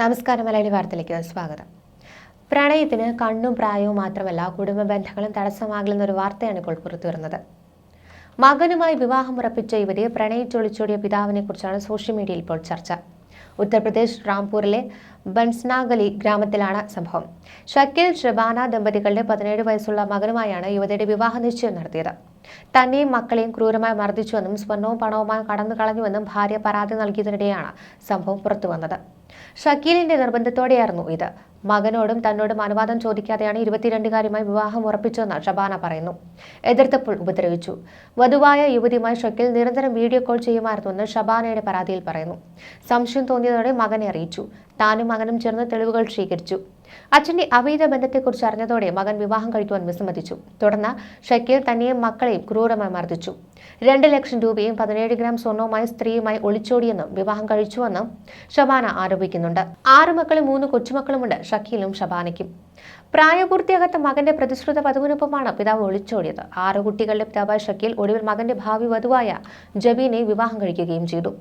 നമസ്കാരം മലയാളി വാർത്തയിലേക്ക് സ്വാഗതം. പ്രണയത്തിന് കണ്ണും പ്രായവും മാത്രമല്ല കുടുംബ ബന്ധങ്ങളും തടസ്സമാകില്ലെന്ന ഒരു വാർത്തയാണ് ഇപ്പോൾ പുറത്തുവരുന്നത്. മകനുമായി വിവാഹം ഉറപ്പിച്ച യുവതി പ്രണയിച്ചൊളിച്ചോടിയ പിതാവിനെ കുറിച്ചാണ് സോഷ്യൽ മീഡിയയിൽ ഇപ്പോൾ ചർച്ച. ഉത്തർപ്രദേശ് റാംപൂരിലെ ബൻസ്നാഗലി ഗ്രാമത്തിലാണ് സംഭവം. ഷക്കീൽ ഷബാന ദമ്പതികളുടെ പതിനേഴ് വയസ്സുള്ള മകനുമായാണ് യുവതിയുടെ വിവാഹ നിശ്ചയം നടത്തിയത്. തന്നെയും മക്കളെയും ക്രൂരമായി മർദ്ദിച്ചുവെന്നും സ്വർണവും പണവുമായി കടന്നു കളഞ്ഞുവെന്നും ഭാര്യ പരാതി നൽകിയതിനിടെയാണ് സംഭവം പുറത്തുവന്നത്. ഷക്കീലിന്റെ നിർബന്ധത്തോടെയായിരുന്നു ഇത്. മകനോടും തന്നോടും അനുവാദം ചോദിക്കാതെയാണ് ഇരുപത്തിരണ്ടുകാരുമായി വിവാഹം ഉറപ്പിച്ചതെന്ന് ഷബാന പറയുന്നു. എതിർത്തപ്പോൾ ഉപദ്രവിച്ചു. വധുവായ യുവതിയുമായി ഷക്കിൽ നിരന്തരം വീഡിയോ കോൾ ചെയ്യുമായിരുന്നുവെന്ന് ഷബാനയുടെ പരാതിയിൽ പറയുന്നു. സംശയം തോന്നിയതോടെ മകനെ അറിയിച്ചു. താനും മകനും ചേർന്ന് തെളിവുകൾ ശേഖരിച്ചു അച്ഛന്റെ അവൈധ ബന്ധത്തെക്കുറിച്ച് അറിഞ്ഞതോടെ മകൻ വിവാഹം കഴിക്കുവാൻ വിസമ്മതിച്ചു. തുടർന്ന് ഷക്കീർ തന്നെയും മക്കളെയും ക്രൂരമായി മർദ്ദിച്ചു. രണ്ട് ലക്ഷം രൂപയും പതിനേഴ് ഗ്രാം സ്വർണവുമായി സ്ത്രീയുമായി ഒളിച്ചോടിയെന്നും വിവാഹം കഴിച്ചുവെന്നും ഷബാന ആരോപിക്കുന്നുണ്ട്. ആറു മക്കളും മൂന്ന് കൊച്ചുമക്കളുമുണ്ട് ഷക്കീലും ഷബാനയ്ക്കും പ്രായപൂർത്തിയാകാത്ത മകന്റെ പ്രതിശ്രുത വധുവിനൊപ്പമാണ് പിതാവ് ഒളിച്ചോടിയത്. ആറ് കുട്ടികളുടെ പിതാവായ ഷക്കീൽ ഒടുവിൽ മകന്റെ ഭാവി വധുവായ ജബീനെ വിവാഹം കഴിക്കുകയും ചെയ്തു.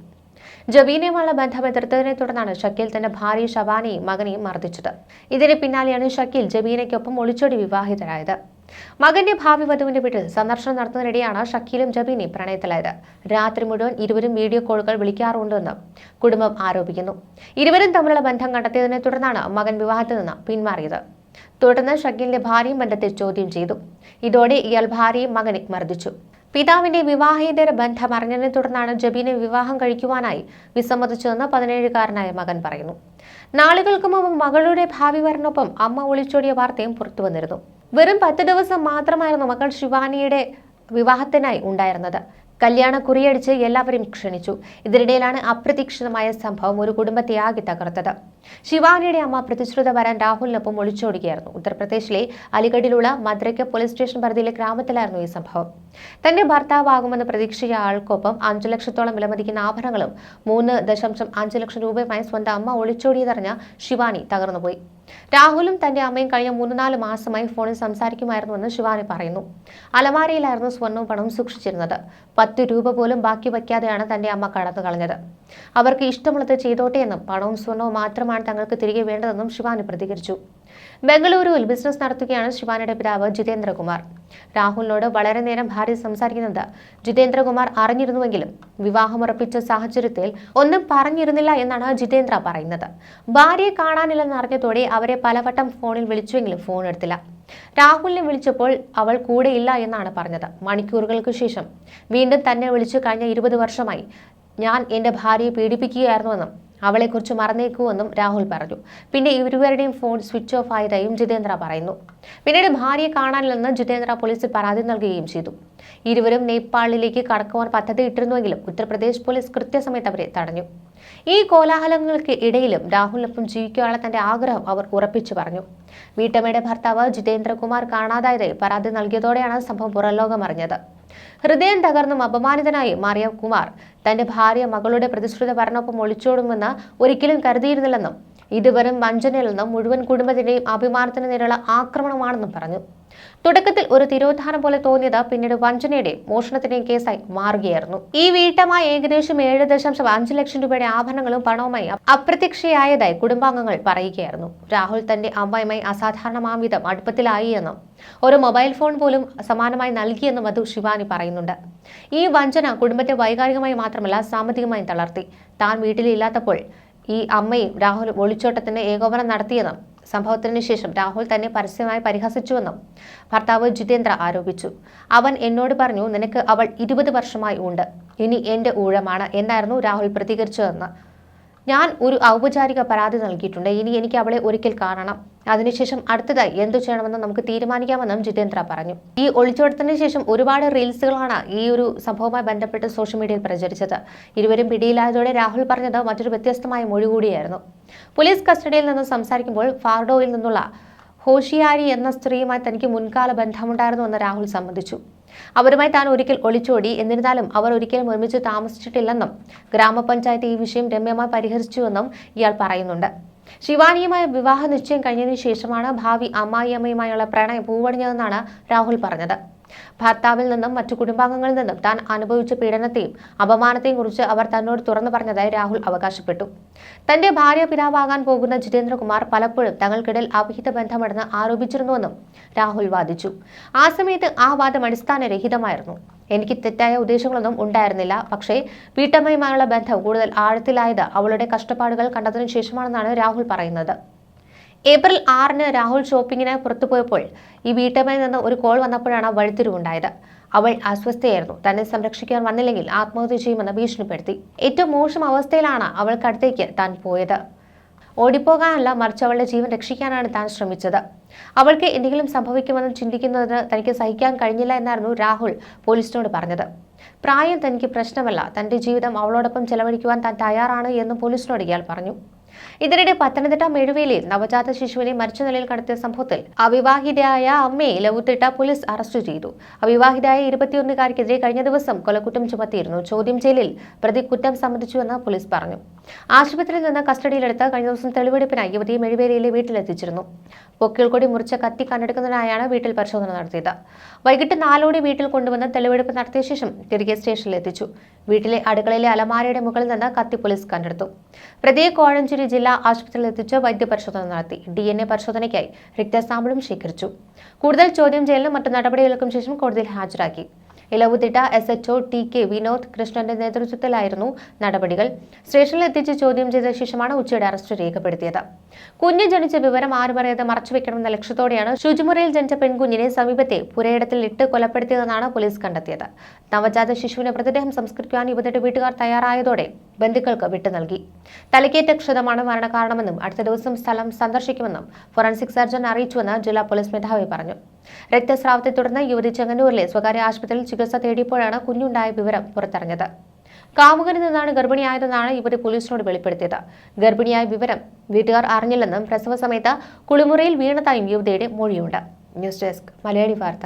ജബീനുമായുള്ള ബന്ധം എതിർത്തതിനെ തുടർന്നാണ് ഷക്കീൽ തന്റെ ഭാര്യ ഷബാനയും മകനെയും മർദ്ദിച്ചത്. ഇതിന് പിന്നാലെയാണ് ഷക്കീൽ ജബീനയ്ക്കൊപ്പം ഒളിച്ചോടി വിവാഹിതരായത് മകന്റെ ഭാവി വധുവിന്റെ വീട്ടിൽ സന്ദർശനം നടത്തുന്നതിനിടെയാണ് ഷക്കീലും ജബീനയും പ്രണയത്തിലായത്. രാത്രി മുഴുവൻ ഇരുവരും വീഡിയോ കോളുകൾ വിളിക്കാറുണ്ടെന്ന് കുടുംബം ആരോപിക്കുന്നു. ഇരുവരും തമ്മിലുള്ള ബന്ധം കണ്ടെത്തിയതിനെ തുടർന്നാണ് മകൻ വിവാഹത്തിൽ നിന്ന് പിന്മാറിയത്. തുടർന്ന് ഷക്കീലിന്റെ ഭാര്യയും ബന്ധത്തെ ചോദ്യം ചെയ്തു. ഇതോടെ ഇയാൾ ഭാര്യയും മകനെ മർദ്ദിച്ചു. പിതാവിന്റെ വിവാഹേതര ബന്ധം അറിഞ്ഞതിനെ തുടർന്നാണ് ജബീനെ വിവാഹം കഴിക്കുവാനായി വിസമ്മതിച്ചതെന്ന് പതിനേഴുകാരനായ മകൻ പറയുന്നു. നാളുകൾക്ക് മുമ്പ് മകളുടെ ഭാവി വരനൊപ്പം അമ്മ ഒളിച്ചോടിയ വാർത്തയും പുറത്തു വന്നിരുന്നു. വെറും പത്ത് ദിവസം മാത്രമായിരുന്നു മകൾ ശിവാനിയുടെ വിവാഹത്തിനായി ഉണ്ടായിരുന്നത്. കല്യാണ കുറിയടിച്ച് എല്ലാവരും ക്ഷണിച്ചു. ഇതിനിടയിലാണ് അപ്രതീക്ഷിതമായ സംഭവം ഒരു കുടുംബത്തെ ആകെ തകർത്തത്. ശിവാനിയുടെ അമ്മ പ്രതിശ്രുത വരാൻ രാഹുലിനൊപ്പം ഒളിച്ചോടുകയായിരുന്നു. ഉത്തർപ്രദേശിലെ അലിഗഡിലുള്ള മദ്രയ്ക്ക് പോലീസ് സ്റ്റേഷൻ പരിധിയിലെ ഗ്രാമത്തിലായിരുന്നു ഈ സംഭവം. തന്റെ ഭർത്താവാകുമെന്ന് പ്രതീക്ഷിച്ച ആൾക്കൊപ്പം അഞ്ചു ലക്ഷത്തോളം വിലമതിക്കുന്ന ആഭരണങ്ങളും മൂന്ന് ദശാംശം അഞ്ച് ലക്ഷം രൂപയുമായി സ്വന്തം അമ്മ ഒളിച്ചോടിയതറിഞ്ഞ ശിവാനി തകർന്നുപോയി. രാഹുലും തന്റെ അമ്മയും കഴിഞ്ഞ മൂന്ന് നാല് മാസമായി ഫോണിൽ സംസാരിക്കുമായിരുന്നുവെന്ന് ശിവാനി പറയുന്നു. അലമാരയിലായിരുന്നു സ്വർണവും പണവും സൂക്ഷിച്ചിരുന്നത്. പത്ത് രൂപ പോലും ബാക്കി വയ്ക്കാതെയാണ് തന്റെ അമ്മ കടന്നു കളഞ്ഞത്. അവർക്ക് ഇഷ്ടമുള്ളത് ചെയ്തോട്ടെ എന്നും പണവും സ്വർണവും മാത്രമാണ് തങ്ങൾക്ക് തിരികെ വേണ്ടതെന്നും ശിവാനി പ്രതികരിച്ചു. ബംഗളൂരുവിൽ ബിസിനസ് നടത്തുകയാണ് ശിവാനിയുടെ പിതാവ് ജിതേന്ദ്രകുമാർ. രാഹുലിനോട് വളരെ നേരം ഭാര്യ സംസാരിക്കുന്നത് ജിതേന്ദ്രകുമാർ അറിഞ്ഞിരുന്നുവെങ്കിലും വിവാഹമുറപ്പിച്ച സാഹചര്യത്തിൽ ഒന്നും പറഞ്ഞിരുന്നില്ല എന്നാണ് ജിതേന്ദ്ര പറയുന്നത്. ഭാര്യയെ കാണാനില്ലെന്ന് അറിഞ്ഞതോടെ അവരെ പലവട്ടം ഫോണിൽ വിളിച്ചുവെങ്കിലും ഫോൺ എടുത്തില്ല. രാഹുലിനെ വിളിച്ചപ്പോൾ അവൾ കൂടെയില്ല എന്നാണ് പറഞ്ഞത്. മണിക്കൂറുകൾക്ക് ശേഷം വീണ്ടും തന്നെ വിളിച്ചു കഴിഞ്ഞ ഇരുപത് വർഷമായി ഞാൻ എന്റെ ഭാര്യയെ പീഡിപ്പിക്കുകയായിരുന്നുവെന്നും അവളെക്കുറിച്ച് മറന്നേക്കുമെന്നും രാഹുൽ പറഞ്ഞു. പിന്നെ ഇരുവരുടെയും ഫോൺ സ്വിച്ച് ഓഫ് ആയതായും ജിതേന്ദ്ര പറയുന്നു. പിന്നീട് ഭാര്യയെ കാണാനില്ലെന്ന് ജിതേന്ദ്ര പോലീസിൽ പരാതി നൽകുകയും ചെയ്തു. ഇരുവരും നേപ്പാളിലേക്ക് കടക്കുവാൻ പദ്ധതി ഇട്ടിരുന്നുവെങ്കിലും ഉത്തർപ്രദേശ് പോലീസ് കൃത്യസമയത്ത് അവരെ തടഞ്ഞു. ഈ കോലാഹലങ്ങൾക്ക് ഇടയിലും രാഹുലിനൊപ്പം ജീവിക്കാനുള്ള തന്റെ ആഗ്രഹം അവർ ഉറപ്പിച്ചു പറഞ്ഞു. വീട്ടമ്മയുടെ ഭർത്താവ് ജിതേന്ദ്രകുമാർ കാണാതായതായി പരാതി നൽകിയതോടെയാണ് സംഭവം പുറംലോകം അറിഞ്ഞത് ഹൃദയം തകർന്നും അപമാനിതനായി മാറിയ കുമാർ തന്റെ ഭാര്യ മകളുടെ പ്രതിശ്രുത ഭരണൊപ്പം ഒളിച്ചോടുമെന്ന് ഒരിക്കലും കരുതിയിരുന്നില്ലെന്നും ഇതുവരും വഞ്ചനയിൽ നിന്നും മുഴുവൻ കുടുംബത്തിന്റെയും അഭിമാനത്തിന് നേരെയുള്ള ആക്രമണമാണെന്നും പറഞ്ഞു. തുടക്കത്തിൽ ഒരു തിരോധാനം പോലെ തോന്നിയത് പിന്നീട് വഞ്ചനയുടെയും മോഷണത്തിന്റെയും കേസായി മാറുകയായിരുന്നു. ഈ വീട്ടമായി ഏകദേശം ഏഴ് ദശാംശം അഞ്ച് ലക്ഷം രൂപയുടെ ആഭരണങ്ങളും പണവുമായി അപ്രത്യക്ഷയായതായി കുടുംബാംഗങ്ങൾ പറയുകയായിരുന്നു. രാഹുൽ തന്റെ അമ്മയുമായി അസാധാരണമാം വിധം അടുപ്പത്തിലായി എന്നും ഒരു മൊബൈൽ ഫോൺ പോലും സമാനമായി നൽകിയെന്നും മധു ശിവാനി പറയുന്നുണ്ട്. ഈ വഞ്ചന കുടുംബത്തെ വൈകാരികമായി മാത്രമല്ല സാമ്പത്തികമായി തളർത്തി. താൻ വീട്ടിലില്ലാത്തപ്പോൾ ഈ അമ്മയും രാഹുലും ഒളിച്ചോട്ടത്തിന് ഏകോപനം നടത്തിയെന്നും സംഭവത്തിന് ശേഷം രാഹുൽ തന്നെ പരസ്യമായി പരിഹസിച്ചുവെന്നും ഭർത്താവ് ജിതേന്ദ്ര ആരോപിച്ചു. അവൻ എന്നോട് പറഞ്ഞു നിനക്ക് അവൾ ഇരുപത് വർഷമായി ഉണ്ട്. ഇനി എന്റെ ഊഴമാണ് എന്നായിരുന്നു രാഹുൽ പ്രതികരിച്ചതെന്ന് ഞാൻ ഒരു ഔപചാരിക പരാതി നൽകിയിട്ടുണ്ട്. ഇനി എനിക്ക് അവളെ ഒരിക്കൽ കാണണം. അതിനുശേഷം അടുത്തതായി എന്തു ചെയ്യണമെന്ന് നമുക്ക് തീരുമാനിക്കാമെന്നും ജിതേന്ദ്ര പറഞ്ഞു. ഈ ഒളിച്ചോടത്തിന് ശേഷം ഒരുപാട് റീൽസുകളാണ് ഈ ഒരു സംഭവവുമായി ബന്ധപ്പെട്ട് സോഷ്യൽ മീഡിയയിൽ പ്രചരിച്ചത്. ഇരുവരും പിടിയിലായതോടെ രാഹുൽ പറഞ്ഞത് മറ്റൊരു വ്യത്യസ്തമായ മൊഴി കൂടിയായിരുന്നു. പോലീസ് കസ്റ്റഡിയിൽ നിന്ന് സംസാരിക്കുമ്പോൾ ഫാർഡോയിൽ നിന്നുള്ള ഹോഷിയാരി എന്ന സ്ത്രീയുമായി തനിക്ക് മുൻകാല ബന്ധമുണ്ടായിരുന്നു എന്ന് രാഹുൽ സമ്മതിച്ചു. അവരുമായി താൻ ഒരിക്കൽ ഒളിച്ചോടി എന്നിരുന്നാലും അവർ ഒരിക്കലും ഒരുമിച്ച് താമസിച്ചിട്ടില്ലെന്നും ഗ്രാമപഞ്ചായത്ത് ഈ വിഷയം രമ്യമായി പരിഹരിച്ചുവെന്നും ഇയാൾ പറയുന്നുണ്ട്. ശിവാനിയുമായി വിവാഹ നിശ്ചയം കഴിഞ്ഞതിന് ശേഷമാണ് ഭാവി അമ്മായിയമ്മയുമായുള്ള പ്രണയം പൂവണിഞ്ഞതെന്നാണ് രാഹുൽ പറഞ്ഞത്. ഭർത്താവിൽ നിന്നും മറ്റു കുടുംബാംഗങ്ങളിൽ നിന്നും താൻ അനുഭവിച്ച പീഡനത്തെയും അപമാനത്തെയും കുറിച്ച് അവർ തന്നോട് തുറന്നു പറഞ്ഞതായി രാഹുൽ അവകാശപ്പെട്ടു. തന്റെ ഭാര്യ പിതാവാകാൻ പോകുന്ന ജിതേന്ദ്രകുമാർ പലപ്പോഴും തങ്ങൾക്കിടയിൽ അവിഹിത ബന്ധമുണ്ടെന്ന് ആരോപിച്ചിരുന്നുവെന്നും രാഹുൽ വാദിച്ചു. ആ സമയത്ത് ആ വാദം അടിസ്ഥാനരഹിതമായിരുന്നു. എനിക്ക് തെറ്റായ ഉദ്ദേശങ്ങളൊന്നും ഉണ്ടായിരുന്നില്ല. പക്ഷേ വീട്ടമ്മയുമായുള്ള ബന്ധം കൂടുതൽ ആഴത്തിലായത് അവളുടെ കഷ്ടപ്പാടുകൾ കണ്ടതിനു ശേഷമാണെന്നാണ് രാഹുൽ പറയുന്നത്. ഏപ്രിൽ ആറിന് രാഹുൽ ഷോപ്പിങ്ങിന് പുറത്തുപോയപ്പോൾ ഈ വീട്ടമ്മയിൽ നിന്ന് ഒരു കോൾ വന്നപ്പോഴാണ് വഴിത്തിരിവുണ്ടായത്. അവൾ അസ്വസ്ഥയായിരുന്നു. തന്നെ സംരക്ഷിക്കാൻ വന്നില്ലെങ്കിൽ ആത്മഹത്യ ചെയ്യുമെന്ന് ഭീഷണിപ്പെടുത്തി. ഏറ്റവും മോശം അവസ്ഥയിലാണ് അവൾക്കടുത്തേക്ക് താൻ പോയത്. ഓടിപ്പോകാനല്ല മറിച്ച് അവളുടെ ജീവൻ രക്ഷിക്കാനാണ് താൻ ശ്രമിച്ചത്. അവൾക്ക് എന്തെങ്കിലും സംഭവിക്കുമെന്ന് ചിന്തിക്കുന്നതിന് തനിക്ക് സഹിക്കാൻ കഴിഞ്ഞില്ല എന്നായിരുന്നു രാഹുൽ പോലീസിനോട് പറഞ്ഞത്. പ്രായം തനിക്ക് പ്രശ്നമല്ല. തന്റെ ജീവിതം അവളോടൊപ്പം ചെലവഴിക്കുവാൻ താൻ തയ്യാറാണ് എന്നും പോലീസിനോട് ഇയാൾ പറഞ്ഞു. ഇതിനിടെ പത്തനംതിട്ട മെഴുവേലിയിൽ നവജാത ശിശുവിനെ മരിച്ച നിലയിൽ കടത്തിയ സംഭവത്തിൽ അവിവാഹിതയായ അമ്മയെ ലവുത്തിട്ട പോലീസ് അറസ്റ്റ് ചെയ്തു. അവിവാഹിതയായ ഇരുപത്തിയൊന്നുകാരിക്കെതിരെ കഴിഞ്ഞ ദിവസം കൊലക്കുറ്റം ചുമത്തിയിരുന്നു. ചോദ്യം ചെയ്യലിൽ പ്രതി കുറ്റം സമ്മതിച്ചുവെന്ന് പോലീസ് പറഞ്ഞു. ആശുപത്രിയിൽ നിന്ന് കസ്റ്റഡിയിലെടുത്ത് കഴിഞ്ഞ ദിവസം തെളിവെടുപ്പിനായി യുവതിയെ മെഴുവേലിയിലെ വീട്ടിലെത്തിച്ചിരുന്നു. പൊക്കിൾക്കൊടി മുറിച്ച കത്തി കണ്ടെടുക്കുന്നതിനായാണ് വീട്ടിൽ പരിശോധന നടത്തിയത്. വൈകിട്ട് നാലോടെ വീട്ടിൽ കൊണ്ടുവന്ന് തെളിവെടുപ്പ് നടത്തിയ ശേഷം തിരികെ സ്റ്റേഷനിലെത്തിച്ചു. വീട്ടിലെ അടുക്കളയിലെ അലമാരയുടെ മുകളിൽ നിന്ന് കത്തി പോലീസ് കണ്ടെടുത്തു. പ്രതിയെ കോഴഞ്ചേരി ജില്ലാ ആശുപത്രിയിൽ എത്തിച്ച് വൈദ്യപരിശോധന നടത്തി. ഡി എൻ എ പരിശോധനയ്ക്കായി രക്തസാമ്പിളും ശേഖരിച്ചു. കൂടുതൽ ചോദ്യം ചെയ്യലിനും മറ്റു നടപടികൾക്കും ശേഷം കോടതിയിൽ ഹാജരാക്കി. Elavumthitta S HO T K Vinod കൃഷ്ണന്റെ നേതൃത്വത്തിലായിരുന്നു നടപടികൾ. സ്റ്റേഷനിൽ എത്തിച്ച് ചോദ്യം ചെയ്ത ശേഷമാണ് ഉച്ചയുടെ അറസ്റ്റ് രേഖപ്പെടുത്തിയത്. കുഞ്ഞ് ജനിച്ച വിവരം ആരും അറിയാതെ മറച്ചുവെക്കണമെന്ന ലക്ഷ്യത്തോടെയാണ് ശുചിമുറിയിൽ ജനിച്ച പെൺകുഞ്ഞിനെ സമീപത്തെ പുരയിടത്തിൽ ഇട്ട് കൊലപ്പെടുത്തിയതെന്നാണ് പോലീസ് കണ്ടെത്തിയത്. നവജാത ശിശുവിനെ മൃതദേഹം സംസ്കരിക്കാൻ യുവതിയുടെ വീട്ടുകാർ തയ്യാറായതോടെ ബന്ധുക്കൾക്ക് വിട്ടു നൽകി. തലക്കേറ്റ ക്ഷതമാണ് മരണകാരണമെന്നും അടുത്ത ദിവസം സ്ഥലം സന്ദർശിക്കുമെന്നും ഫോറൻസിക് സർജൻ അറിയിച്ചുവെന്ന് ജില്ലാ പോലീസ് മേധാവി പറഞ്ഞു. രക്തസ്രാവത്തെ തുടർന്ന് യുവതി ചെങ്ങന്നൂരിലെ സ്വകാര്യ ആശുപത്രിയിൽ ചികിത്സ തേടിയപ്പോഴാണ് കുഞ്ഞുണ്ടായ വിവരം പുറത്തറിഞ്ഞത്. കാമുകനിൽ നിന്നാണ് ഗർഭിണിയായതെന്നാണ് ഇവർ പോലീസിനോട് വെളിപ്പെടുത്തിയത്. ഗർഭിണിയായ വിവരം വീട്ടുകാർ അറിഞ്ഞില്ലെന്നും പ്രസവ സമയത്ത് കുളിമുറിയിൽ വീണതായും യുവതിയുടെ മൊഴിയുണ്ട്. ന്യൂസ് ഡെസ്ക് മലയാളി വാർത്ത.